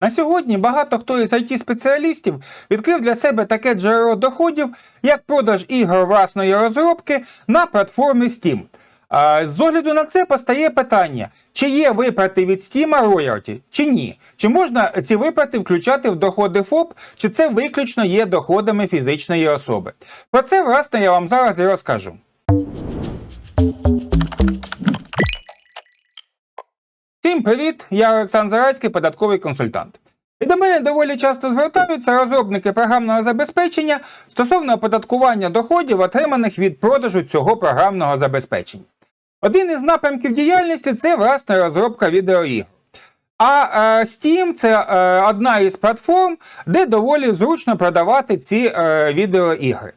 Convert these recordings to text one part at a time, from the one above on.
На сьогодні багато хто із it спеціалістів відкрив для себе таке джерело доходів, як продаж ігор власної розробки на платформі Steam. З огляду на це постає питання, чи є виплати від Steam роялті, чи ні? Чи можна ці виплати включати в доходи ФОП, чи це виключно є доходами фізичної особи? Про це, власне, я вам зараз і розкажу. Всім привіт! Я Олександр Зарайський, податковий консультант. І до мене доволі часто звертаються розробники програмного забезпечення стосовно оподаткування доходів, отриманих від продажу цього програмного забезпечення. Один із напрямків діяльності це власне розробка відеоігр. А е, Steam це е, одна із платформ, де доволі зручно продавати ці е, відеоігри.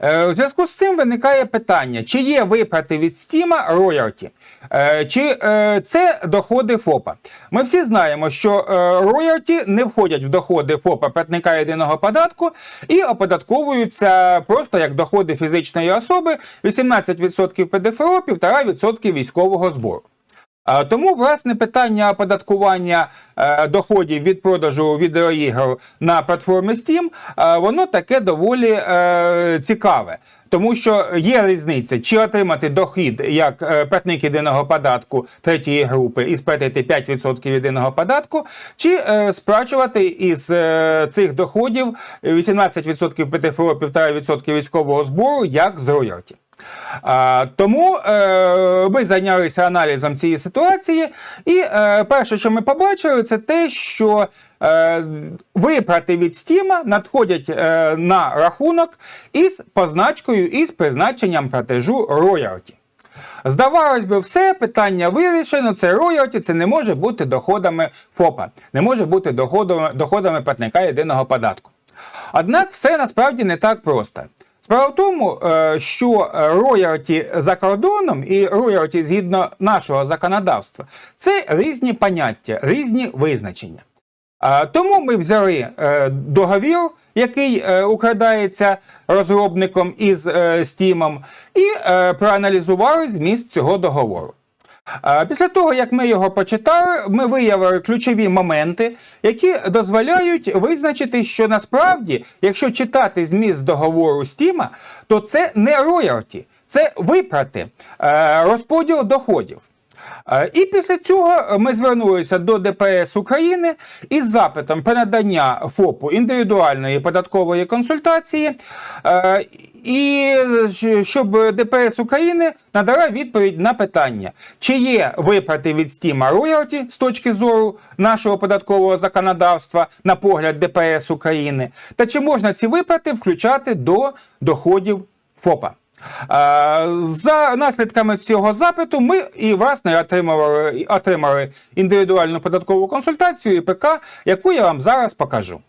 Е, У зв'язку з цим виникає питання, чи є виплати від Steam роялті, Е, чи е, це доходи ФОПа. Ми всі знаємо, що роялті не входять в доходи ФОПа платника єдиного податку і оподатковуються просто як доходи фізичної особи 18% ПДФО, 1,5% військового збору. А, Тому, власне, питання оподаткування е, доходів від продажу відеоігр на платформі Steam, е, воно таке доволі е, цікаве. Тому що є різниця, чи отримати дохід як е, платник єдиного податку третьої групи і сплатити 5% єдиного податку, чи е, сплачувати із е, цих доходів 18% ПТФО, 1,5% військового збору як з роялті. Тому е, ми зайнялися аналізом цієї ситуації, і е, перше, що ми побачили, це те, що е, виплати від Стіма надходять на рахунок із позначкою із призначенням платежу роялті. Здавалось би, все питання вирішено. Це роялті, це не може бути доходами ФОПа, не може бути доходами, доходами платника єдиного податку. Однак все насправді не так просто. Справа в тому, е, що роялті за кордоном і роялті згідно нашого законодавства це різні поняття, різні визначення. Тому ми взяли е, договір, який украдається розробником із Стімом, і проаналізували зміст цього договору. Після того, як ми його почитали, ми виявили ключові моменти, які дозволяють визначити, що насправді, якщо читати зміст договору Стіма, то це не роялті, це виплати, е, розподіл доходів. Е, І після цього ми звернулися до ДПС України із запитом про надання ФОПу індивідуальної податкової консультації, е, і щоб ДПС України надала відповідь на питання, чи є виплати від Стіма роялті з точки зору нашого податкового законодавства на погляд ДПС України, та чи можна ці виплати включати до доходів ФОПа. За наслідками цього запиту ми і власне отримали, отримали індивідуальну податкову консультацію ІПК, яку я вам зараз покажу.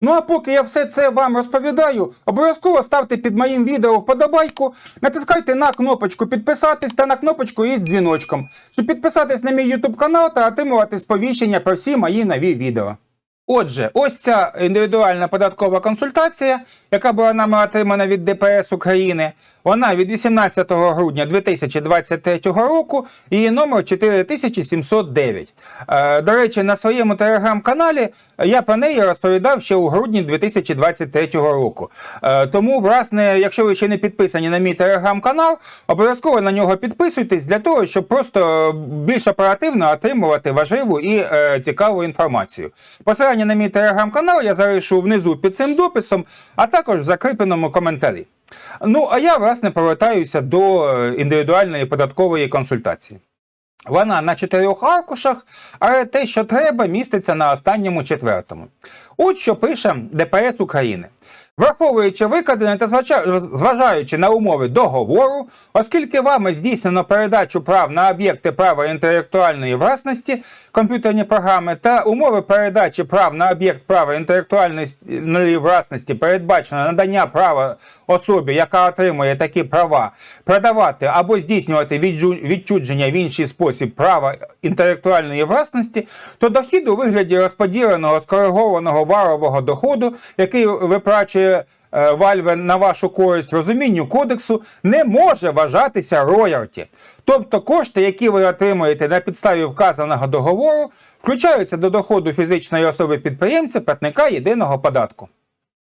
Ну а поки я все це вам розповідаю, обов'язково ставте під моїм відео вподобайку, натискайте на кнопочку підписатись та на кнопочку із дзвіночком, щоб підписатись на мій YouTube канал та отримувати сповіщення про всі мої нові відео. Отже, ось ця індивідуальна податкова консультація, яка була нами отримана від ДПС України, вона від 18 грудня 2023 року, її номер 4709. Е, До речі, на своєму телеграм-каналі я про неї розповідав ще у грудні 2023 року. Е, Тому, власне, якщо ви ще не підписані на мій телеграм-канал, обов'язково на нього підписуйтесь для того, щоб просто більш оперативно отримувати важливу і е, цікаву інформацію. Посилання на мій телеграм-канал я залишу внизу під цим дописом, а також в закріпленому коментарі. Ну, а я, власне, повертаюся до е, індивідуальної податкової консультації. Вона на чотирьох аркушах, але те, що треба, міститься на останньому четвертому. От що пише ДПС України. Враховуючи викладене та зважаючи на умови договору, оскільки вами здійснено передачу прав на об'єкти права інтелектуальної власності, комп'ютерні програми та умови передачі прав на об'єкт права інтелектуальної власності передбачено надання права особі, яка отримує такі права, продавати або здійснювати відчудження в інший спосіб права інтелектуальної власності, то дохід у вигляді розподіленого скоригованого варового доходу, який виплачує е, е, Valve на вашу користь розумінню кодексу не може вважатися роялті. Тобто кошти, які ви отримуєте на підставі вказаного договору, включаються до доходу фізичної особи підприємця платника єдиного податку.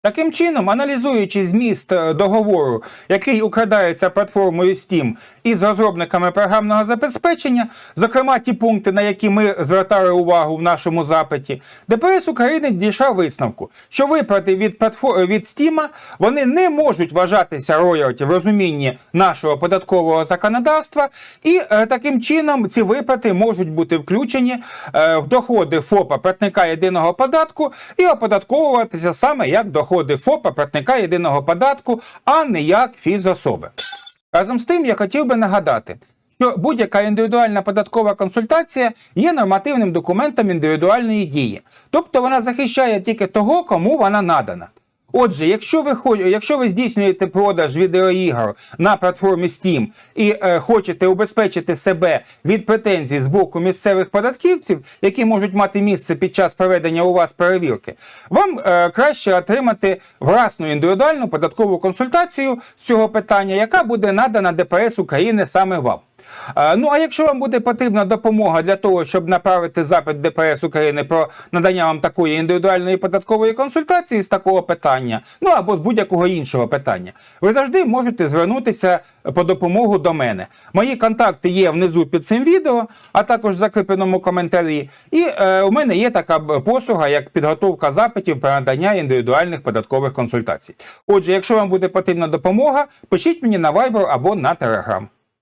Таким чином, аналізуючи зміст е, договору, який украдається платформою Steam із розробниками програмного забезпечення, зокрема ті пункти, на які ми звертали увагу в нашому запиті, ДПС України дійшов висновку, що виплати від платфо- від Steam вони не можуть вважатися роялті в розумінні нашого податкового законодавства, і е, таким чином ці виплати можуть бути включені е, в доходи ФОПа платника єдиного податку і оподатковуватися саме як доходи ФОПа платника єдиного податку, а не як фізособи. Разом з тим, я хотів би нагадати, що будь-яка індивідуальна податкова консультація є нормативним документом індивідуальної дії, тобто вона захищає тільки того, кому вона надана. Отже, якщо ви якщо ви здійснюєте продаж відеоігор на платформі Steam і е, хочете убезпечити себе від претензій з боку місцевих податківців, які можуть мати місце під час проведення у вас перевірки, вам е, краще отримати власну індивідуальну податкову консультацію з цього питання, яка буде надана ДПС України саме вам. Е, Ну а якщо вам буде потрібна допомога для того, щоб направити запит ДПС України про надання вам такої індивідуальної податкової консультації з такого питання, ну або з будь-якого іншого питання, ви завжди можете звернутися по допомогу до мене. Мої контакти є внизу під цим відео, а також в закріпленому коментарі. І е, у мене є така послуга, як підготовка запитів про надання індивідуальних податкових консультацій. Отже, якщо вам буде потрібна допомога, пишіть мені на Viber або на Telegram.